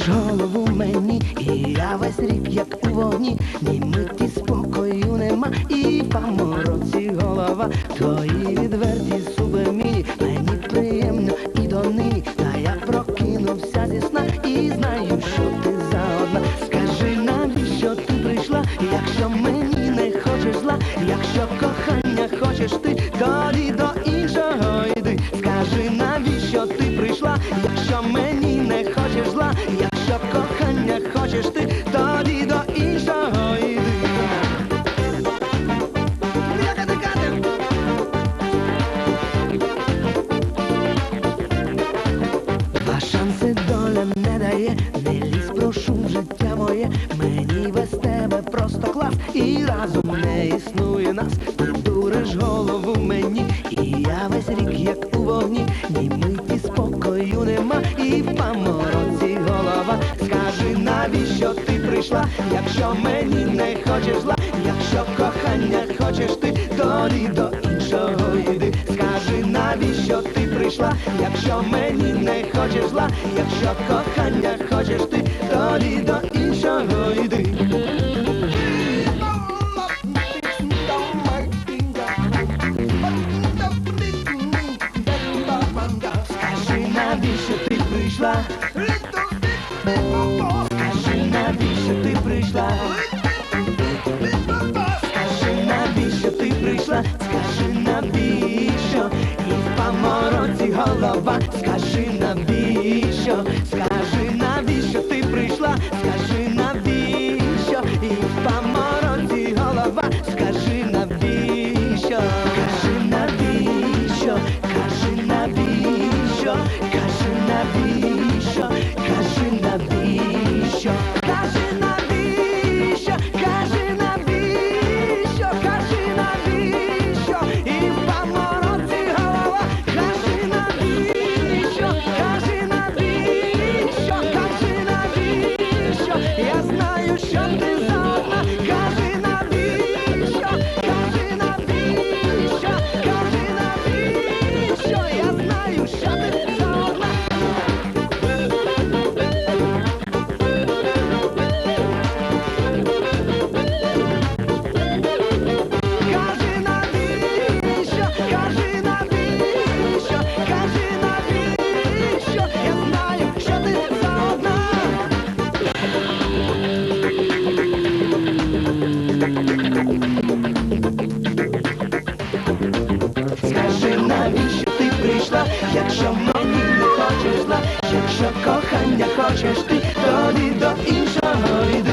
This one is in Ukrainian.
дуриш голову мені, і я весь рік, як у вогні, ні миті спокою нема, і по мороці голова, твої відверті суби мій, мені приємно і до нині, та я прокинувся зі сна і знаю, що ти заодна. Скажи, навіщо ти прийшла, якщо мені не хочеш зла, якщо кохання хочеш ти, тоді до іншого йди. Скажи, життя мені без тебе просто клас, і разом не існує нас, ти дуриш голову мені, і я весь рік, як у вогні, ні миті спокою нема, і в помороці голова. Скажи, навіщо ти прийшла, якщо мені не хочеш зла, якщо кохання хочеш ти, тоді до іншого йди. Скажи, навіщо ти прийшла, якщо мені не хочеш зла, якщо кохання хочеш ти, тоді до іншого Скажи, навіщо ти прийшла? Скажи, навіщо ти прийшла? Скажи, навіщо? І в помороці голова, скажи, навіщо? Скажи, навіщо ти прийшла? Скажи, навіщо? І в помороці голова, скажи, навіщо? Кажи, навіщо? Кажи, навіщо? Кажи, навіщо? Прийшла, якщо мені не хочеш зла, якщо кохання хочеш ти, тоді до іншого йди.